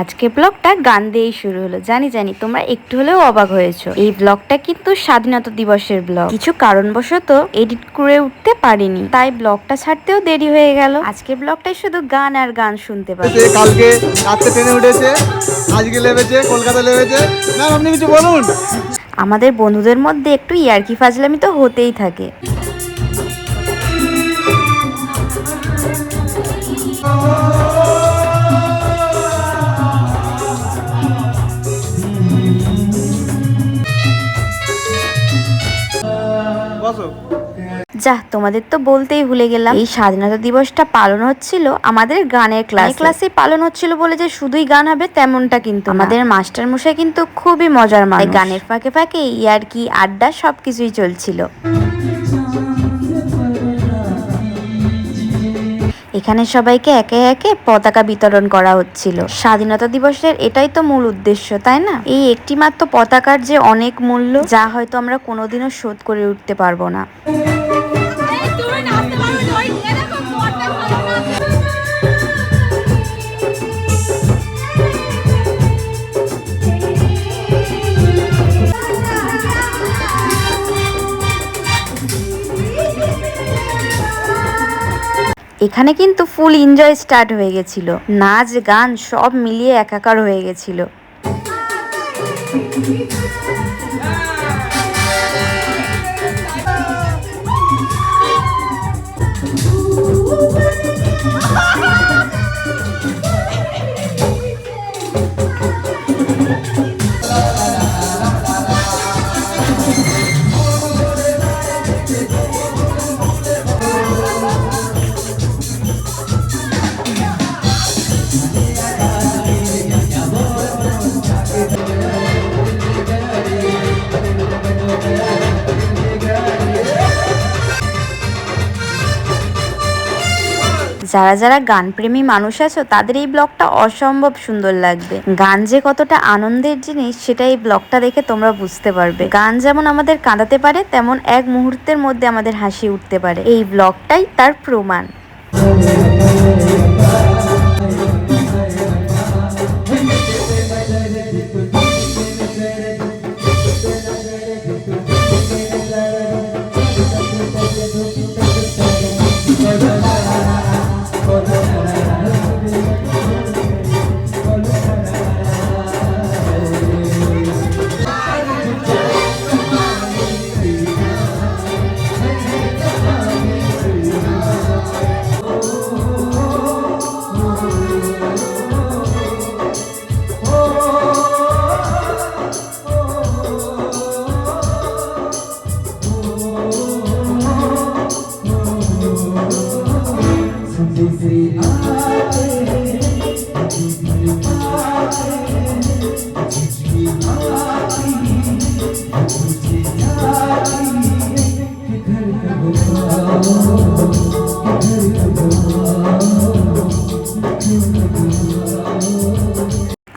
আজকের ব্লগটা গান দিয়েই শুরু হলো। জানি জানি তোমরা একটু হলেও অবাক হয়েছো। এই ব্লগটা কিন্তু স্বাধীনতা দিবসের ব্লগ। কিছু কারণবশত এডিট করে উঠতে পারিনি তাই ব্লগটা ছাড়তেও দেরি হয়ে গেল। আজকে ব্লগটাই শুধু গান আর গান শুনতে সে কালকে রাত্রে ট্রেনে উঠেছে আজকে লেবেছে কলকাতা লেবেছে। ম্যাম আপনি কিছু বলুন। আমাদের বন্ধুদের মধ্যে একটু ইয়ার্কি ফাজলামি তো হতেই থাকে। বসো যা তোমাদের তো বলতেই ভুলে গেলাম। এই স্বাধীনতা দিবসটা পালন হচ্ছিল আমাদের গানের ক্লাস। ক্লাসে পালন হচ্ছিল বলে যে শুধুই গান হবে তেমনটা কিন্তু আমাদের মাস্টার মশাই কিন্তু খুবই মজার মানে গানের ফাঁকে ফাঁকে ইয়ার কি আড্ডা সবকিছুই চলছিল। এখানে সবাইকে একে একে পতাকা বিতরণ করা হচ্ছিল। স্বাধীনতা দিবসের এটাই তো মূল উদ্দেশ্য, তাই না? এই একটি মাত্র পতাকার যে অনেক মূল্য, যা হয়তো আমরা কোনোদিনও শোধ করে উঠতে পারব না। এখানে কিন্তু ফুল এনজয় স্টার্ট হয়ে গেছিল। নাচ গান সব মিলিয়ে একাকার হয়ে গেছিল। যারা যারা গানপ্রেমী মানুষ আছো, তাদের এই ব্লগটা অসম্ভব সুন্দর লাগবে। গান যে কতটা আনন্দের জিনিস, সেটা এই ব্লগটা দেখে তোমরা বুঝতে পারবে। গান যেমন আমাদের কাঁদাতে পারে, তেমন এক মুহূর্তের মধ্যে আমাদের হাসি উঠতে পারে। এই ব্লগটাই তার প্রমাণ।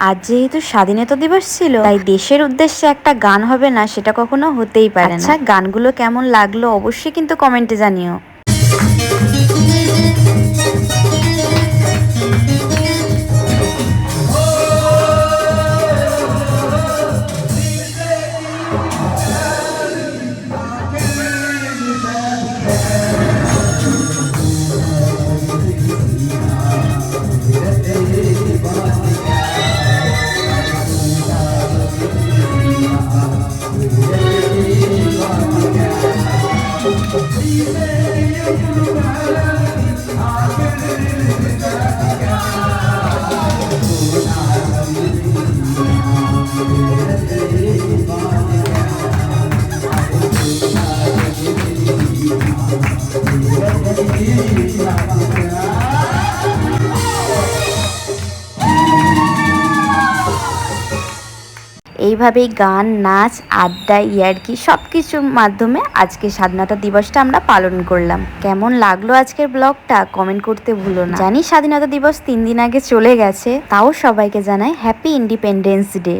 আজ যেহেতু স্বাধীনতা দিবস ছিল, তাই দেশের উদ্দেশ্যে একটা গান হবে না সেটা কখনো হতেই পারে না। আচ্ছা গানগুলো কেমন লাগল অবশ্যই কিন্তু কমেন্টে জানিও। এইভাবেই গান, নাচ, আড্ডা, ইয়ার্কি সব কিছুর মাধ্যমে আজকে স্বাধীনতা দিবসটা আমরা পালন করলাম। কেমন লাগল আজকের ব্লগটা? কমেন্ট করতে ভুলো না। জানি স্বাধীনতা দিবস তিন দিন আগে চলে গেছে, তাও সবাইকে জানাই হ্যাপি ইন্ডিপেন্ডেন্স ডে